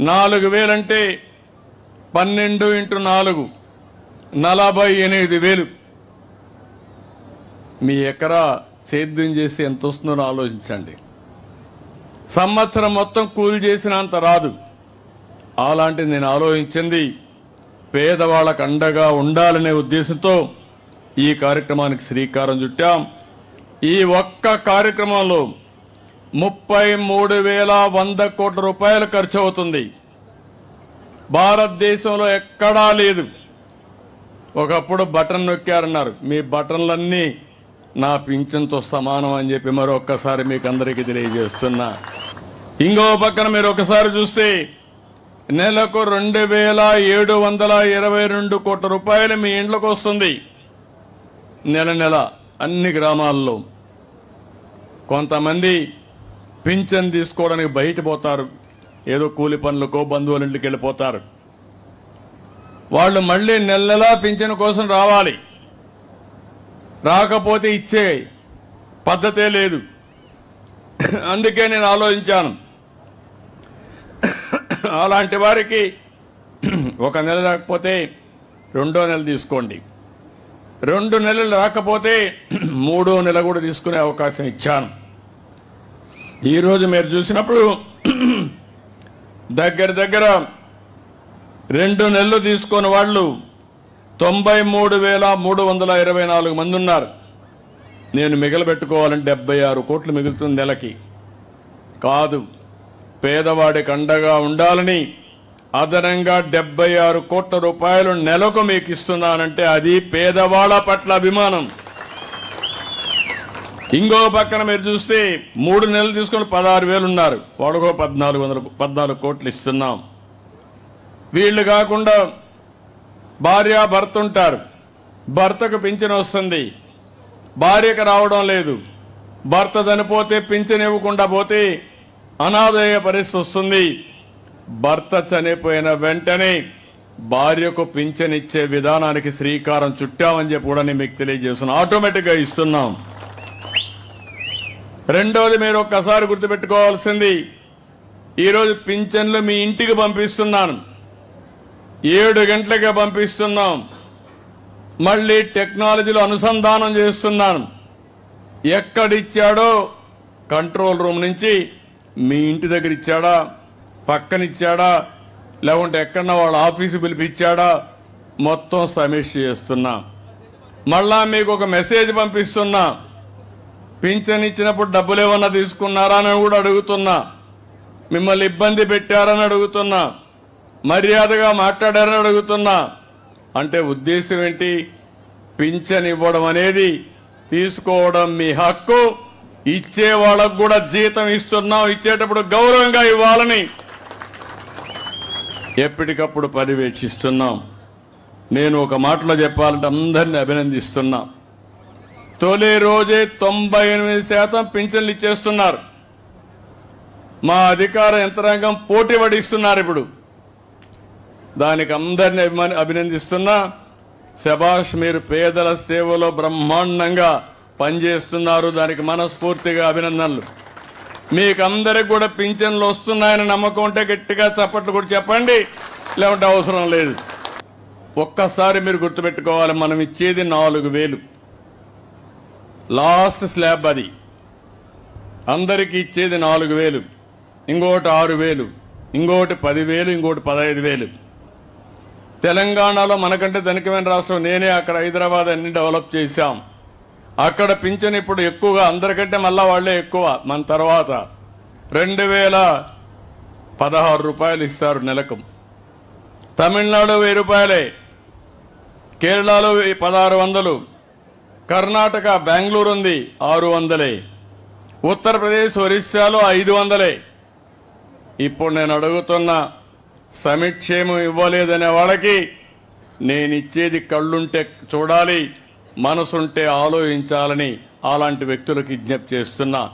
నాలుగు వేలంటే పన్నెండు ఇంటూ నాలుగు నలభై ఎనిమిది వేలు. మీ ఎకరా సేద్యం చేసి ఎంత వస్తుందో ఆలోచించండి. సంవత్సరం మొత్తం కూలి చేసినంత రాదు. అలాంటి నేను ఆలోచించింది పేదవాళ్ళకు అండగా ఉండాలనే ఉద్దేశంతో ఈ కార్యక్రమానికి శ్రీకారం చుట్టాం. ఈ ఒక్క కార్యక్రమంలో ముప్పై మూడు వేల వంద కోట్ల రూపాయలు ఖర్చు అవుతుంది భారతదేశంలో ఎక్కడా లేదు. ఒకప్పుడు బటన్ నొక్కారన్నారు. మీ బటన్లన్నీ నా పింఛన్తో సమానం అని చెప్పి మరొక్కసారి మీకు అందరికీ తెలియజేస్తున్నా. ఇంకో పక్కన మీరు ఒకసారి చూస్తే నెలకు రెండు వేల ఏడు వందల ఇరవై రెండు కోట్ల రూపాయలు మీ ఇంట్లోకి వస్తుంది. నెల నెల అన్ని గ్రామాల్లో. కొంతమంది పింఛన్ తీసుకోవడానికి బయట పోతారు ఏదో కూలి పనులకో బంధువుల ఇంటికి వెళ్ళిపోతారు. వాళ్ళు మళ్ళీ నెల నెలా పింఛన్ కోసం రావాలి. రాకపోతే ఇచ్చే పద్ధతే లేదు. అందుకే నేను ఆలోచించాను. అలాంటి వారికి ఒక నెల రాకపోతే రెండో నెల తీసుకోండి. రెండు నెలలు రాకపోతే మూడో నెల కూడా తీసుకునే అవకాశం ఇచ్చాను. ఈరోజు మీరు చూసినప్పుడు దగ్గర దగ్గర రెండు నెలలు తీసుకొని వాళ్ళు తొంభై మూడు వేల మూడు వందల ఇరవై నాలుగు మంది ఉన్నారు. నేను మిగలబెట్టుకోవాలంటే డెబ్బై ఆరు కోట్లు మిగులుతుంది నెలకి. కాదు పేదవాడికి అండగా ఉండాలని అదనంగా డెబ్బై ఆరు కోట్ల రూపాయలు నెలకు మీకు ఇస్తున్నానంటే అది పేదవాళ్ళ పట్ల అభిమానం. ఇంకో పక్కన మీరు చూస్తే మూడు నెలలు తీసుకొని పదహారు వేలు ఉన్నారు. వాడుకో పద్నాలుగు వందల పద్నాలుగు కోట్లు ఇస్తున్నాం. వీళ్ళు కాకుండా భార్య భర్త ఉంటారు. భర్తకు పింఛన్ వస్తుంది. భార్యకు రావడం లేదు. భర్త చనిపోతే పింఛన్ ఇవ్వకుండా పోతే అనాదయ పరిస్థితి వస్తుంది. భర్త చనిపోయిన వెంటనే భార్యకు పింఛన్ ఇచ్చే విధానానికి శ్రీకారం చుట్టామని చెప్పి కూడా నేను మీకు తెలియజేస్తున్నాను. ఆటోమేటిక్గా ఇస్తున్నాం. రెండోది మీరు ఒక్కసారి గుర్తుపెట్టుకోవాల్సింది. ఈరోజు పింఛన్లు మీ ఇంటికి పంపిస్తున్నాను. ఏడు గంటలకే పంపిస్తున్నాం. మళ్ళీ టెక్నాలజీలో అనుసంధానం చేస్తున్నాను. ఎక్కడిచ్చాడో కంట్రోల్ రూమ్ నుంచి మీ ఇంటి దగ్గర ఇచ్చాడా పక్కనిచ్చాడా? లేకుంటే ఎక్కడన్నా వాళ్ళ ఆఫీసు పిలిపించాడా మొత్తం సమీక్ష చేస్తున్నా. మళ్ళా మీకు ఒక మెసేజ్ పంపిస్తున్నా. పింఛన్ ఇచ్చినప్పుడు డబ్బులు ఏమన్నా తీసుకున్నారా అని కూడా అడుగుతున్నా. మిమ్మల్ని ఇబ్బంది పెట్టారని అడుగుతున్నా. మర్యాదగా మాట్లాడారని అడుగుతున్నా. అంటే ఉద్దేశం ఏంటి? పింఛన్ ఇవ్వడం అనేది తీసుకోవడం మీ హక్కు. ఇచ్చే వాళ్ళకు కూడా జీతం ఇస్తున్నాం. ఇచ్చేటప్పుడు గౌరవంగా ఇవ్వాలని ఎప్పటికప్పుడు పర్యవేక్షిస్తున్నాం. నేను ఒక మాటలో చెప్పాలంటే అందరిని అభినందిస్తున్నా. తొలి రోజే తొంభై ఎనిమిది శాతం పింఛన్లు ఇచ్చేస్తున్నారు. మా అధికార యంత్రాంగం పోటీ పడిస్తున్నారు ఇప్పుడు. దానికి అందరిని అభిమాని అభినందిస్తున్నా శభాష్ మీరు పేదల సేవలో బ్రహ్మాండంగా పనిచేస్తున్నారు. దానికి మనస్ఫూర్తిగా అభినందనలు. మీకు అందరికి కూడా పింఛన్లు వస్తున్నాయని నమ్మకం ఉంటే గట్టిగా చప్పట్లు కూడా చెప్పండి. లేకుంటే అవసరం లేదు. ఒక్కసారి మీరు గుర్తుపెట్టుకోవాలి మనం ఇచ్చేది నాలుగు వేలు. లాస్ట్ స్లాబ్ అది. అందరికీ ఇచ్చేది నాలుగు వేలు. ఇంకోటి ఆరు వేలు. ఇంకోటి పదివేలు ఇంకోటి పదహైదు వేలు. తెలంగాణలో మనకంటే ధనికమైన రాష్ట్రం నేనే. అక్కడ హైదరాబాద్ అన్ని డెవలప్ చేశాం. అక్కడ పింఛన్ ఇప్పుడు ఎక్కువగా అందరికంటే మళ్ళా వాళ్ళే ఎక్కువ. మన తర్వాత రెండు వేల పదహారు రూపాయలు ఇస్తారు నెలకు. తమిళనాడు వెయ్యి రూపాయలే. కేరళలో పదహారు వందలు. కర్ణాటక బెంగళూరు ఉంది ఆరు వందలే. ఉత్తరప్రదేశ్ ఒరిస్సాలో ఐదు వందలే. ఇప్పుడు నేను అడుగుతున్న సమిక్షేమం ఇవ్వలేదనే వాళ్ళకి నేను ఇచ్చేది కళ్ళుంటే చూడాలి మనసుంటే ఆలోచించాలని అలాంటి వ్యక్తులకు విజ్ఞప్తి చేస్తున్నా.